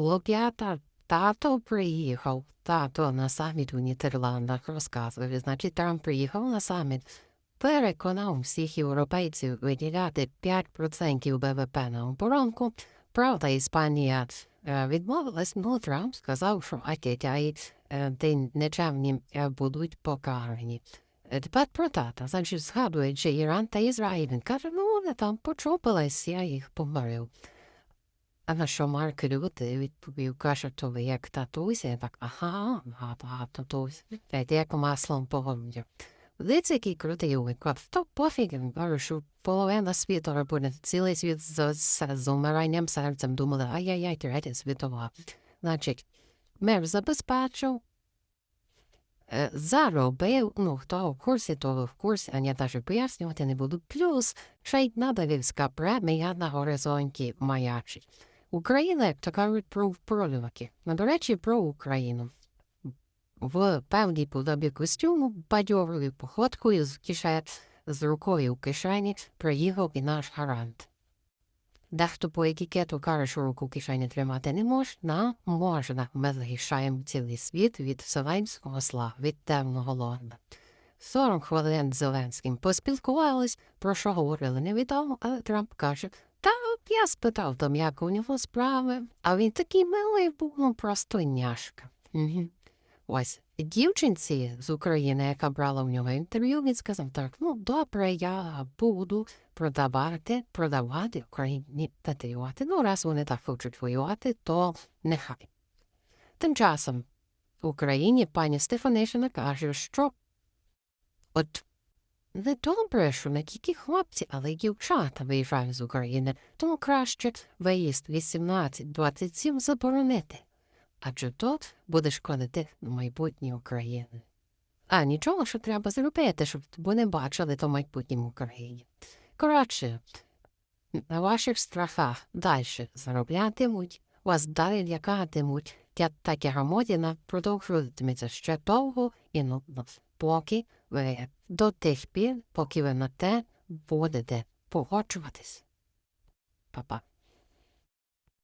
Хлоп'ята, тато приїхав, тато на саміт у Нідерландах розказує. Значить, Трамп приїхав на саміт, переконав всіх європейців виділяти 5% ВВП на оборонку. Правда, Іспанія е, відмовилась, ну Трамп сказав, що атітяї ті нечемні е, будуть покарані. Е, Тепер про тата, значить, згадуючи Іран та Ізраїль, каже, ну вони там почопились, я їх помирив. А на що Марк Рюти відповів, каже, то ви як татусь, я так, ага, ага, татусь. Та як маслом по гомді. Дивіться, який крутий виклад. То пофіг, що половина світу буде цілий світ з, з, з умиранням серцем думали, ай-яй-яй, третя світова. Значить, мер забезпечив, заробив, ну, хто в курсі, то в курсі, а я навіть пояснювати не буду. Плюс, ще й Нобелівська премія на горизонті маячить. Україна, як кажуть, про пролівки. Ну, до речі, про Україну. В певній подобі костюму, бадьорою походкою з кишень, з рукою в кишені приїхав і наш гарант. Дехто по етикету каже, що руку в кишені тримати не можна, можна. Ми захищаємо цілий світ від вселенського зла, від темного лорда. 40 хвилин з Зеленським поспілкувались, про що говорили невідомо, але Трамп каже, та от я спитав там, як у нього справи, а він такий милий був, ну просто няшка. Ось дівчинці з України, яка брала в нього інтерв'ю, він сказав так: ну добре, я буду продавати, продавати Україні патріоти. Ну, раз вони так хочуть воювати, то нехай. Тим часом в Україні пані Стефанишина каже, що от не добре, що не тільки хлопці, але й дівчата виїжджають з України, тому краще виїзд 18-27 заборонити. Адже тут буде шкодити майбутнє України. А нічого, що треба зробити, щоб вони бачили то майбутнє в Україні. Коротше, на ваших страхах далі зароблятимуть, вас далі лякатимуть, та таке громадіна продовжуватиметься ще довго і нудно, поки ви до тих пір, поки ви на те будете погоджуватись. Па-па.